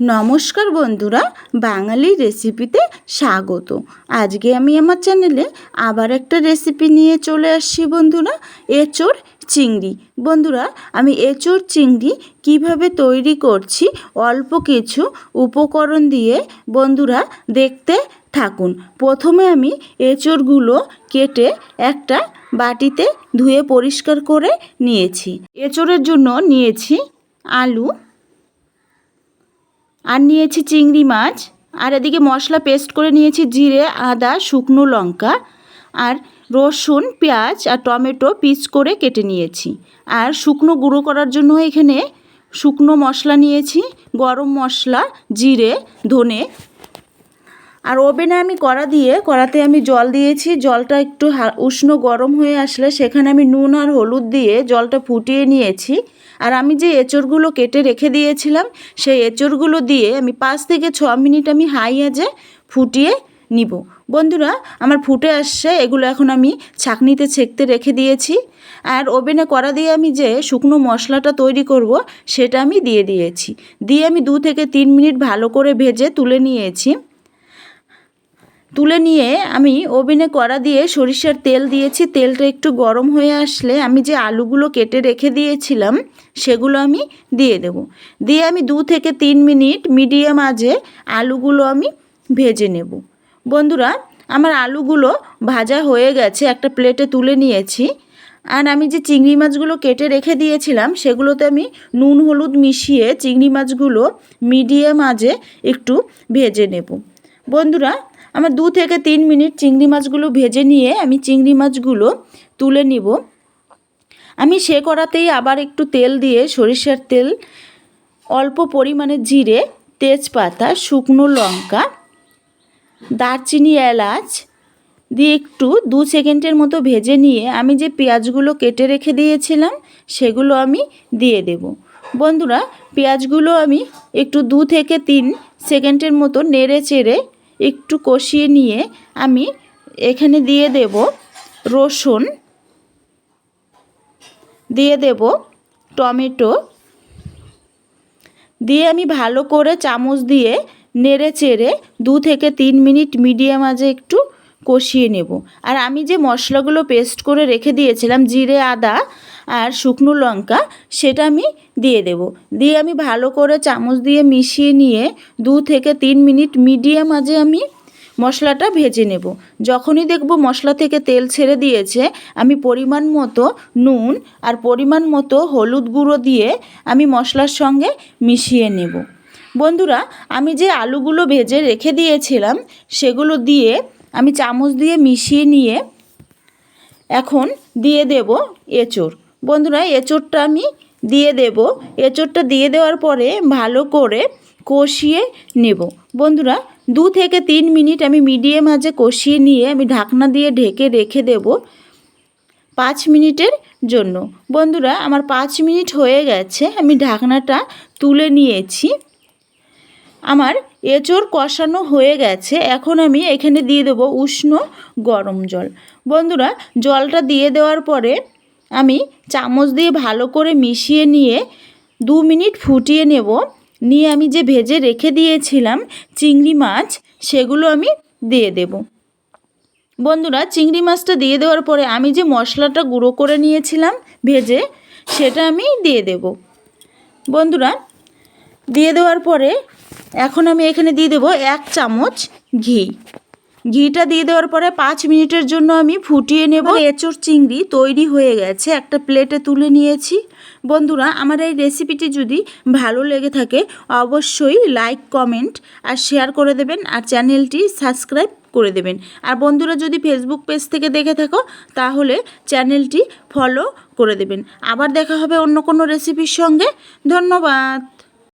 নমস্কার বন্ধুরা, বাঙালি রেসিপিতে স্বাগত। আজকে আমি আমার চ্যানেলে আবার একটা রেসিপি নিয়ে চলে আসছি বন্ধুরা, এঁচোড় চিংড়ি। বন্ধুরা, আমি এঁচোড় চিংড়ি কীভাবে তৈরি করছি অল্প কিছু উপকরণ দিয়ে বন্ধুরা দেখতে থাকুন। প্রথমে আমি এঁচোড়গুলো কেটে একটা বাটিতে ধুয়ে পরিষ্কার করে নিয়েছি। এঁচোড়ের জন্য নিয়েছি আলু আর নিয়েছি চিংড়ি মাছ, আর এদিকে মশলা পেস্ট করে নিয়েছি জিরে, আদা, শুকনো লঙ্কা, আর রসুন, পেঁয়াজ আর টমেটো পিস করে কেটে নিয়েছি। আর শুকনো গুঁড়ো করার জন্য এখানে শুকনো মশলা নিয়েছি, গরম মশলা, জিরে, ধনে আর ওভেনে আমি কড়া দিয়ে, কড়াতে আমি জল দিয়েছি। জলটা একটু উষ্ণ গরম হয়ে আসলে সেখানে আমি নুন আর হলুদ দিয়ে জলটা ফুটিয়ে নিয়েছি। আর আমি যে এঁচড়গুলো কেটে রেখে দিয়েছিলাম, সেই এঁচড়গুলো দিয়ে আমি পাঁচ থেকে ছ মিনিট আমি হাই আজে ফুটিয়ে নিব। বন্ধুরা, আমার ফুটে আসছে, এগুলো এখন আমি ছাঁকনিতে ছেঁকতে রেখে দিয়েছি। আর ওভেনে কড়া দিয়ে আমি যে শুকনো মশলাটা তৈরি করব, সেটা আমি দিয়ে দিয়েছি। দিয়ে আমি দু থেকে তিন মিনিট ভালো করে ভেজে তুলে নিয়েছি। তুলে নিয়ে আমি ওভেনে কড়া দিয়ে সরিষার তেল দিয়েছি। তেলটা একটু গরম হয়ে আসলে আমি যে আলুগুলো কেটে রেখে দিয়েছিলাম, সেগুলো আমি দিয়ে দেব। দিয়ে আমি দু থেকে তিন মিনিট মিডিয়াম আজে আলুগুলো আমি ভেজে নেব। বন্ধুরা, আমার আলুগুলো ভাজা হয়ে গেছে, একটা প্লেটে তুলে নিয়েছি। আর আমি যে চিংড়ি মাছগুলো কেটে রেখে দিয়েছিলাম, সেগুলোতে আমি নুন হলুদ মিশিয়ে চিংড়ি মাছগুলো মিডিয়াম আজে একটু ভেজে নেব। বন্ধুরা আমার দু থেকে তিন মিনিট চিংড়ি মাছগুলো ভেজে নিয়ে আমি চিংড়ি মাছগুলো তুলে নিব। আমি সে করাতেই আবার একটু তেল দিয়ে সরিষার তেল, অল্প পরিমাণে জিরে, তেজপাতা, শুকনো লঙ্কা, দারচিনি, এলাচ দিয়ে একটু দু সেকেন্ডের মতো ভেজে নিয়ে আমি যে পেঁয়াজগুলো কেটে রেখে দিয়েছিলাম সেগুলো আমি দিয়ে দেব। বন্ধুরা, পেঁয়াজগুলো আমি একটু দু থেকে তিন সেকেন্ডের মতো নেড়ে চেড়ে একটু কষিয়ে নিয়ে আমি এখানে দিয়ে দেব রসুন, দিয়ে দেব টমেটো। দিয়ে আমি ভালো করে চামচ দিয়ে নেড়ে চেড়ে দু থেকে তিন মিনিট মিডিয়াম আজে একটু কষিয়ে নেব। আর আমি যে মশলাগুলো পেস্ট করে রেখে দিয়েছিলাম, জিরে, আদা আর শুকনো লঙ্কা সেটা আমি দিয়ে দেব। দিয়ে আমি ভালো করে চামচ দিয়ে মিশিয়ে নিয়ে দু থেকে তিন মিনিট মিডিয়াম আজে আমি মশলাটা ভেজে নেব। যখনই দেখব মশলা থেকে তেল ছেড়ে দিয়েছে, আমি পরিমাণ মতো নুন আর পরিমাণ মতো হলুদ গুঁড়ো দিয়ে আমি মশলার সঙ্গে মিশিয়ে নেব। বন্ধুরা, আমি যে আলুগুলো ভেজে রেখে দিয়েছিলাম, সেগুলো দিয়ে আমি চামচ দিয়ে মিশিয়ে নিয়ে এখন দিয়ে দেব এঁচড়। বন্ধুরা, এঁচড়টা আমি দিয়ে দেব। এঁচড়টা দিয়ে দেওয়ার পরে ভালো করে কষিয়ে নেব। বন্ধুরা, দু থেকে তিন মিনিট আমি মিডিয়াম আজে কষিয়ে নিয়ে আমি ঢাকনা দিয়ে ঢেকে রেখে দেব পাঁচ মিনিটের জন্য। বন্ধুরা, আমার পাঁচ মিনিট হয়ে গেছে, আমি ঢাকনাটা তুলে নিয়েছি। আমার এঁচড় কষানো হয়ে গেছে, এখন আমি এখানে দিয়ে দেবো উষ্ণ গরম জল। বন্ধুরা, জলটা দিয়ে দেওয়ার পরে আমি চামচ দিয়ে ভালো করে মিশিয়ে নিয়ে দু মিনিট ফুটিয়ে নেব। নিয়ে আমি যে ভেজে রেখে দিয়েছিলাম চিংড়ি মাছ, সেগুলো আমি দিয়ে দেব। বন্ধুরা, চিংড়ি মাছটা দিয়ে দেওয়ার পরে আমি যে মশলাটা গুঁড়ো করে নিয়েছিলাম ভেজে, সেটা আমি দিয়ে দেব। বন্ধুরা, দিয়ে দেওয়ার পরে এখন আমি এখানে দিয়ে দেবো এক চামচ ঘি। ঘিটা দিয়ে দেওয়ার পরে পাঁচ মিনিটের জন্য আমি ফুটিয়ে নেব। এঁচড় চিংড়ি তৈরি হয়ে গেছে, একটা প্লেটে তুলে নিয়েছি। বন্ধুরা, আমার এই রেসিপিটি যদি ভালো লেগে থাকে, অবশ্যই লাইক, কমেন্ট আর শেয়ার করে দেবেন আর চ্যানেলটি সাবস্ক্রাইব করে দেবেন। আর বন্ধুরা, যদি ফেসবুক পেজ থেকে দেখে থাকো, তাহলে চ্যানেলটি ফলো করে দেবেন। আবার দেখা হবে অন্য কোনো রেসিপির সঙ্গে। ধন্যবাদ।